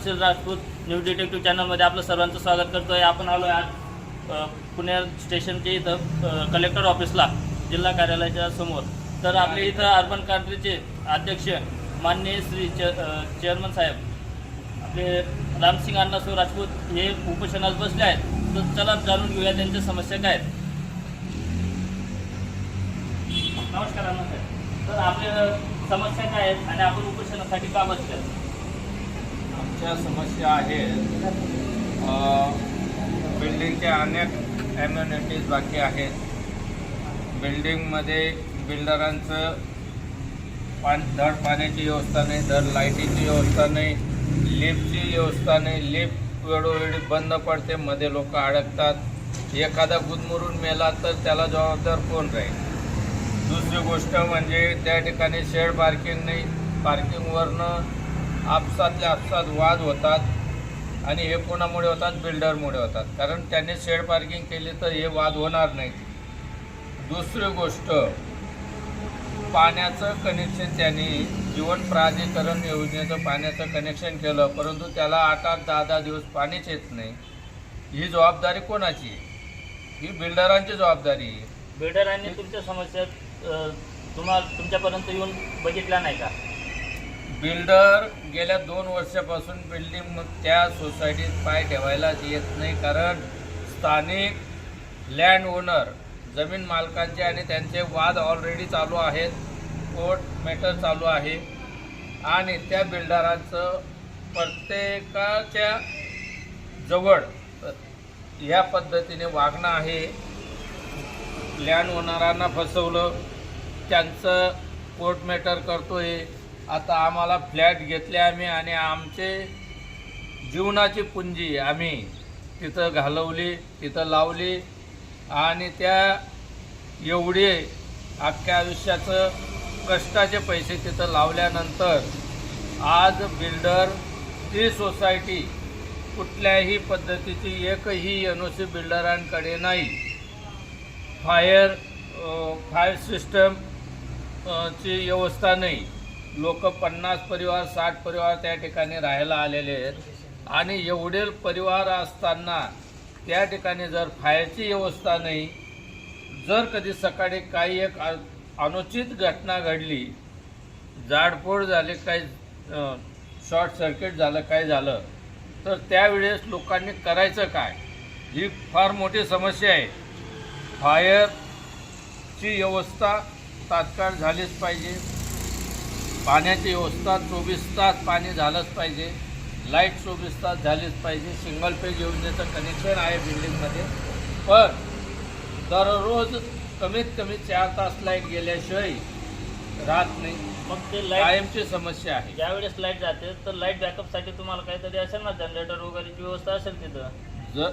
Harshal Rajput news detective चॅनलमध्ये आपलं सर्वांचं स्वागत करतो आहे आपण आलो आहे आज पुणे स्टेशनच्या इथं कलेक्टर ऑफिसला जिल्हा कार्यालयाच्या समोर. तर आपले इथं अर्बन कांट्रीचे अध्यक्ष माननीय श्री चेअरमन साहेब आपले रामसिंग अण्णासो राजपूत हे उपोषणास बसले आहेत. तर चला जाणून घेऊया त्यांच्या समस्या काय आहेत. नमस्कार अण्णा साहेब तर आपल्या समस्या काय आहेत आणि आपण उपोषणासाठी का बसले ज्या समस्या आहेत. बिल्डिंगच्या अनेक ॲम्युनिटीज बाकी आहेत. बिल्डिंगमध्ये बिल्डरांचं पान धड पाण्याची व्यवस्था नाही धड लाईटीची व्यवस्था नाही लिफ्टची व्यवस्था नाही. लिफ्ट वेळोवेळी बंद पडते मध्ये लोक अडकतात. एखादा गुदमरून मेला तर त्याला जबाबदार कोण राहील? दुसरी गोष्ट म्हणजे त्या ठिकाणी शेड पार्किंग नाही. पार्किंगवरनं आपसातले आपसात वाद होतात आणि हे कोणामुळे होतात? बिल्डरमुळे होतात. कारण त्यांनी शेड पार्किंग केली तर हे वाद होणार नाही दुसरी गोष्ट पाण्याचं कनेक्शन त्यांनी जीवन प्राधिकरण योजनेचं पाण्याचं कनेक्शन केलं परंतु त्याला आठ आठ दहा दहा दिवस पाणीच येत नाही. ही जबाबदारी कोणाची आहे? ही बिल्डरांची जबाबदारी आहे. बिल्डरांनी तुमच्या समस्या तुम्हाला तुमच्यापर्यंत येऊन बघितला नाही का? बिल्डर गेल्या दोन वर्षापासून बिल्डिंग त्या सोसायटीत पाय ठेवायला येत नाही कारण स्थानिक लँड ओनर जमीन मालकांचे आणि त्यांचे वाद ऑलरेडी चालू आहेत कोर्ट मॅटर चालू आहे. आणि त्या बिल्डरांचं प्रत्येकाच्या जवळ ह्या पद्धतीने वागणं आहे. लँड ओनरांना फसवलं त्यांचं कोर्ट मॅटर करतो आहे आता आम्हाला फ्लॅट घेतले आम्ही आणि आमचे जीवनाची पुंजी आम्ही तिथं घालवली तिथं लावली आणि त्या एवढे अख्ख्या आयुष्याचं कष्टाचे पैसे तिथं लावल्यानंतर आज बिल्डर ती सोसायटी कुठल्याही पद्धतीची एकही एन ओ सी बिल्डरांकडे नाही. फायर फायर सिस्टम ची व्यवस्था नाही. लोक पन्नास परिवार साठ परिवार त्या ठिकाणी राहायला आलेले आहेत. आणि एवढे परिवार असताना त्या ठिकाणी जर फायरची व्यवस्था नाही जर कधी सकाळी काही एक अनुचित घटना घडली जाडपोड झाले काही शॉर्ट सर्किट झालं काय झालं तर त्यावेळेस लोकांनी करायचं काय? ही फार मोठी समस्या आहे. फायरची व्यवस्था तात्काळ झालीच पाहिजे. पाण्याची व्यवस्था चोवीस तास पाणी झालंच पाहिजे. लाइट चोवीस तास झालीच पाहिजे. सिंगल पेज योजनेचं कनेक्शन आहे बिल्डिंगमध्ये पण दररोज कमीत कमी चार तास लाइट गेल्याशिवाय राहत नाही. मग ते लाइट कायमची समस्या आहे. ज्यावेळेस लाइट जाते तर लाइट बॅकअपसाठी तुम्हाला काहीतरी असेल ना? जनरेटर वगैरेची व्यवस्था असेल तिथं? ज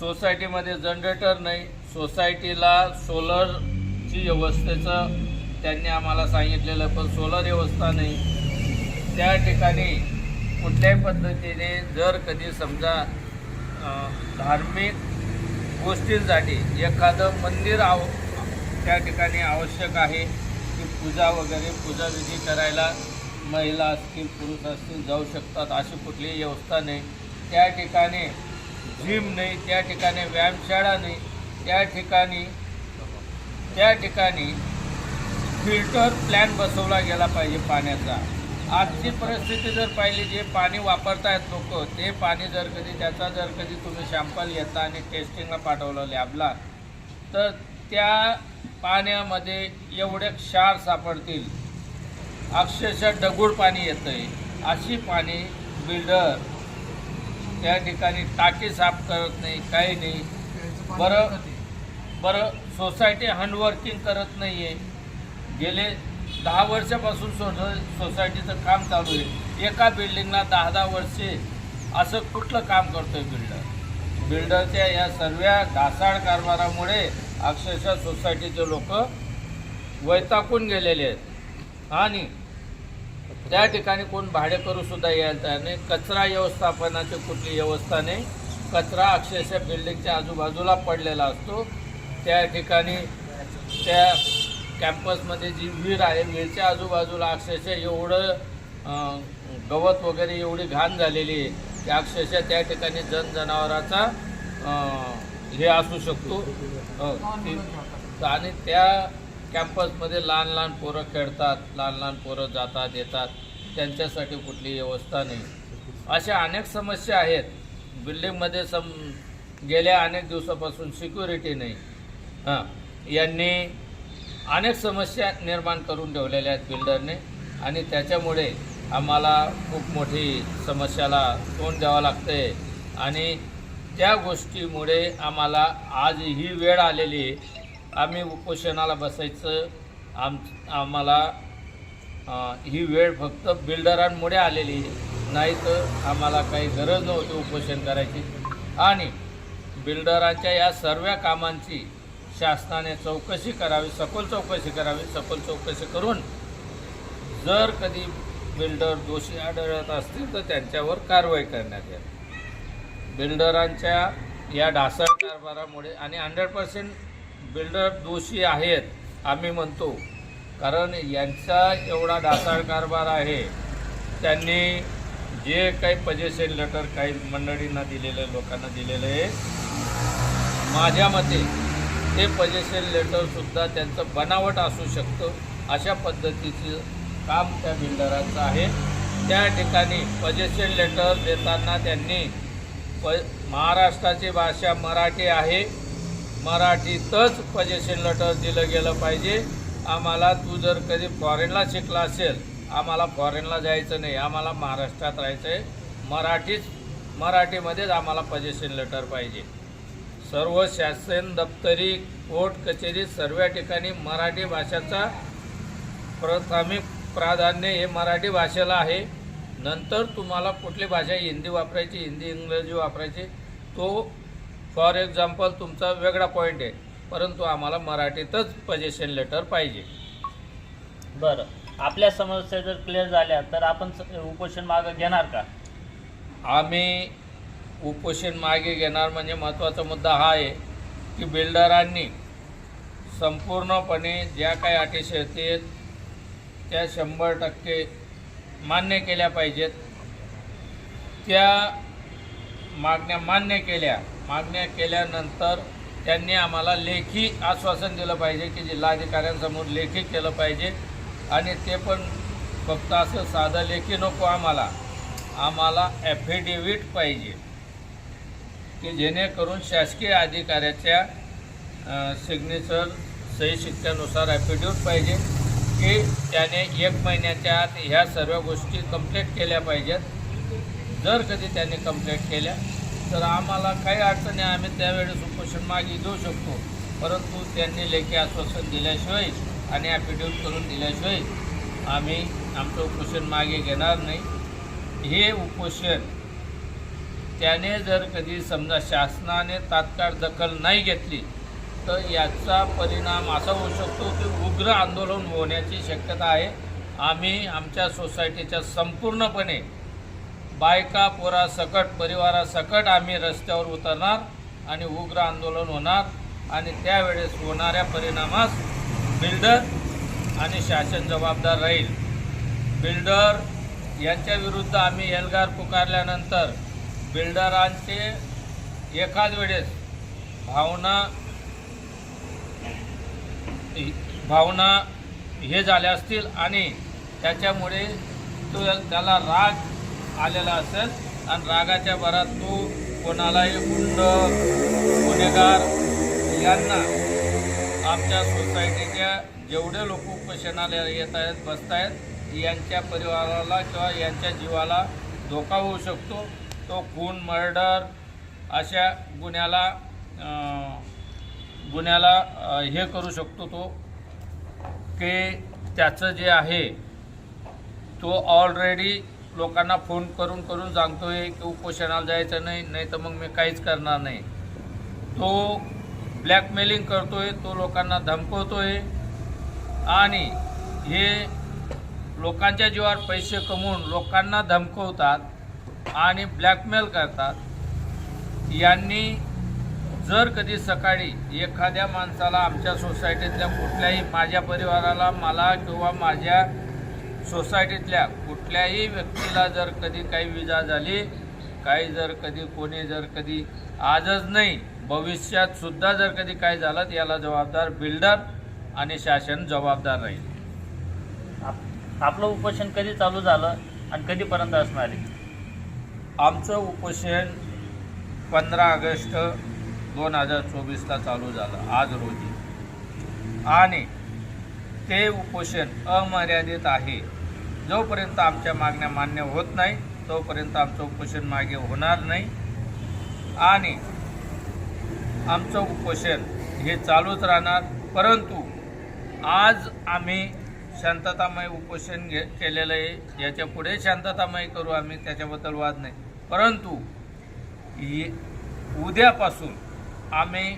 सोसायटीमध्ये जनरेटर नाही. सोसायटीला सोलरची व्यवस्थेचं त्यांनी आम्हाला सांगितलेलं पण सोलर व्यवस्था नाही. त्या ठिकाणी कुठल्याही पद्धतीने जर कधी समजा धार्मिक गोष्टींसाठी एखादं मंदिर आव त्या ठिकाणी आवश्यक आहे की पूजा वगैरे पूजाविधी करायला महिला असतील पुरुष असतील जाऊ शकतात अशी कुठलीही व्यवस्था नाही. त्या ठिकाणी जिम नाही त्या ठिकाणी व्यायामशाळा नाही त्या ठिकाणी त्या ठिकाणी फिल्टर प्लॅन बसवला गेला पाहिजे पाण्याचा. आजची परिस्थिती जर पाहिली जे पाणी वापरतायत लोक ते पाणी जर कधी त्याचा जर कधी तुम्ही शॅम्पल घेता आणि टेस्टिंगला पाठवलं लॅबला तर त्या पाण्यामध्ये एवढे क्षार सापडतील. अक्षरशः दगड पाणी येतं आहे अशी पाणी बिल्डर त्या ठिकाणी टाकी साफ करत नाही काही नाही. बरं बरं सोसायटी हँडवर्किंग करत नाही आहे गेले दहा वर्षापासून सो सोसायटीचं काम चालू आहे. एका बिल्डिंगला दहा दहा वर्षे असं कुठलं काम करतो आहे बिल्डर बिल्डरच्या या सर्व ढासाळ कारभारामुळे अक्षरशः सोसायटीचे लोक वैताकून गेलेले आहेत. आणि त्या ठिकाणी कोण भाडेकरूसुद्धा यायला तयार नाही. कचरा व्यवस्थापनाची कुठली व्यवस्था नाही. कचरा अक्षरशः बिल्डिंगच्या आजूबाजूला पडलेला असतो. त्या ठिकाणी त्या कॅम्पसमध्ये जी विहीर आहे विहीरच्या आजूबाजूला अक्षरशः एवढं गवत वगैरे एवढी घाण झालेली आहे की अक्षरशः त्या ठिकाणी जनजनावराचा जनावराचा हे असू शकतो. हो, आणि त्या कॅम्पसमध्ये लहान लहान पोरं खेळतात लहान लहान पोरं जातात येतात. त्यांच्यासाठी कुठली व्यवस्था नाही. अशा अनेक समस्या आहेत. बिल्डिंगमध्ये सम गेल्या अनेक दिवसापासून सिक्युरिटी नाही. हां यांनी अनेक समस्या निर्माण करून ठेवलेल्या आहेत बिल्डरने आणि त्याच्यामुळे आम्हाला खूप मोठी समस्याला तोंड द्यावं लागतं. आहे आणि त्या गोष्टीमुळे आम्हाला आज ही वेळ आलेली आहे. आम्ही उपोषणाला बसायचं आम आम्हाला ही वेळ फक्त बिल्डरांमुळे आलेली नाही तर आम्हाला काही गरज नव्हती उपोषण करायची. आणि बिल्डरांच्या या सर्व कामांची शासनाने चौकशी करावी सखोल चौकशी करावी सखोल चौकशी करून जर कधी बिल्डर दोषी आढळत असतील तर त्यांच्यावर कारवाई करण्यात येईल. बिल्डरांच्या या ढासळ कारभारामुळे आणि हंड्रेड पर्सेंट बिल्डर दोषी आहेत आम्ही म्हणतो. कारण यांचा एवढा ढासाळ कारभार आहे त्यांनी जे काही पजेशन लेटर काही मंडळींना दिलेलं लोकांना दिलेलं आहे माझ्या मते ते पजेशन लेटरसुद्धा त्यांचं बनावट असू शकतं. अशा पद्धतीचं काम त्या बिल्डरांचं आहे. त्या ठिकाणी पजेशन लेटर देताना त्यांनी प महाराष्ट्राची भाषा मराठी आहे. मराठीतच पजेशन लेटर दिलं गेलं पाहिजे. आम्हाला तू जर कधी फॉरेनला शिकला असेल आम्हाला फॉरेनला जायचं नाही. आम्हाला महाराष्ट्रात राहायचं आहे मराठीच मराठीमध्येच आम्हाला पजेशन लेटर पाहिजे. सर्व शासन दप्तरी कोर्ट कचेरी सर्व ठिकाणी मराठी भाषेचा प्राथमिक प्राधान्य हे मराठी भाषेला आहे. नंतर तुम्हाला कुठली भाषा हिंदी वापरायची हिंदी इंग्रजी वापरायची तो फॉर एक्झाम्पल तुमचा वेगळा पॉईंट आहे. परंतु आम्हाला मराठीतच पजेशन लेटर पाहिजे. बरं. आपल्या समस्या जर क्लिअर झाल्या तर आपण उपोषण मागं घेणार का? आम्ही उपोषण मागे घेणार म्हणजे महत्त्वाचा मुद्दा हा आहे की बिल्डरांनी संपूर्णपणे ज्या काही अटी शर्ती आहेत त्या शंभर टक्के मान्य केल्या पाहिजेत. त्या मागण्या मान्य केल्या. मागण्या केल्यानंतर त्यांनी आम्हाला लेखी आश्वासन दिलं पाहिजे की जिल्हाधिकाऱ्यांसमोर लेखी केलं पाहिजे आणि ते पण फक्त असं साधं लेखी नको आम्हाला. आम्हाला ॲफिडेविट पाहिजे. की जेणेकरून शासकीय अधिकाऱ्याच्या सिग्नेचर सही शिक्क्यानुसार ॲफिडेविट पाहिजे की त्याने एक महिन्याच्या आत ह्या सर्व गोष्टी कंप्लीट केल्या पाहिजेत. जर कधी त्याने कंप्लीट केल्या तर आम्हाला काही अडचणी आम्ही त्यावेळेस उपोषण मागे घेऊ शकतो. परंतु त्यांनी लेखी आश्वासन दिल्याशिवाय आणि ॲफिडेविट करून दिल्याशिवाय आम्ही आमचं उपोषण मागे घेणार नाही. हे उपोषण त्याने जर कधी समजा शासनाने तात्काळ दखल नाही घेतली तर याचा परिणाम असा होऊ शकतो की उग्र आंदोलन होण्याची शक्यता आहे. आम्ही आमच्या सोसायटीच्या संपूर्णपणे बायका पोरा सकट परिवारासकट आम्ही रस्त्यावर उतरणार आणि उग्र आंदोलन होणार आणि त्यावेळेस होणाऱ्या परिणामास बिल्डर आणि शासन जबाबदार राहील. बिल्डर यांच्या विरुद्ध आम्ही एल्गार पुकारल्यानंतर बिल्डरांचे एकाच वेळेस भावना भावना हे झाल्या असतील आणि त्याच्यामुळे तो त्याला राग आलेला असेल आणि रागाच्या भरात तो कोणालाही गुंड गुन्हेगार यांना आमच्या सोसायटीच्या जेवढे लोक उपोषणाला येत आहेत बसत आहेत यांच्या परिवाराला किंवा यांच्या जीवाला धोका होऊ शकतो. तो खून मर्डर अशा गुन्ह्याला गुन्ह्याला हे करू शकतो तो की त्याचं जे आहे तो ऑलरेडी लोकांना फोन करून करून सांगतो आहे की उपोषणाला जायचं नाही नाही तर मग मी काहीच करणार नाही. तो ब्लॅकमेलिंग करतो आहे तो लोकांना धमकवतो आहे आणि हे लोकांच्या जीवावर पैसे कमवून लोकांना धमकवतात आणि ब्लॅकमेल करतात. यांनी जर कधी सकाळी एखाद्या माणसाला आमच्या सोसायटीतल्या कुठल्याही माझ्या परिवाराला मला किंवा माझ्या सोसायटीतल्या कुठल्याही व्यक्तीला जर कधी काही विजा झाली काही जर कधी कोणी जर कधी आजच नाही भविष्यात सुद्धा जर कधी काय झालं तर याला जबाबदार बिल्डर आणि शासन जबाबदार राहील. आप- आपलं उपोषण कधी चालू झालं आणि कधीपर्यंत असणार आहे? आमचं उपोषण पंधरा ऑगस्ट दोन हजार चोवीसला चालू झालं आज रोजी. आणि ते उपोषण अमर्यादित आहे. जोपर्यंत आमच्या मागण्या मान्य होत नाही तोपर्यंत आमचं उपोषण मागे होणार नाही. आणि आमचं उपोषण हे चालूच राहणार परंतु आज आम्ही शांततामय उपोषण घे केलेलं आहे. याच्यापुढे शांततामय करू आम्ही त्याच्याबद्दल वाद नाही. परंतु ये- उद्यापासून आम्ही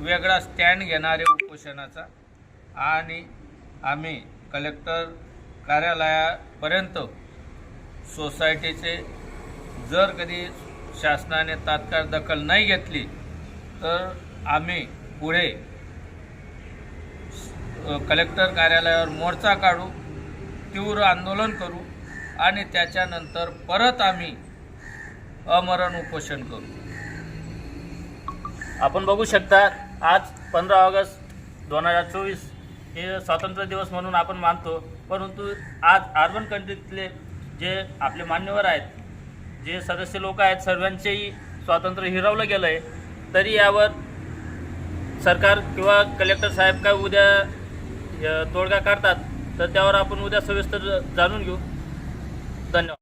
वेगळा स्टँड घेणारे उपोषणाचा आणि आम्ही कलेक्टर कार्यालयापर्यंत सोसायटीचे जर कधी शासनाने तात्काळ दखल नाही घेतली तर आम्ही पुढे कलेक्टर कार्यालयावर मोर्चा काढू तीव्र आंदोलन करू आणि त्याच्यानंतर परत आम्ही अमरण उपोषण करू. आपण बघू शकता आज पंधरा ऑगस्ट दोन हजार चोवीस हे स्वातंत्र्य दिवस म्हणून आपण मानतो परंतु आज अर्बन कंट्रीतले जे आपले मान्यवर आहेत जे सदस्य लोक आहेत सर्वांचेही स्वातंत्र्य हिरावलं गेलं आहे तरी यावर सरकार किंवा कलेक्टर साहेब काय उद्या तोडगा काढतात तर त्यावर आपण उद्या सविस्तर जाणून घेऊ. धन्यवाद.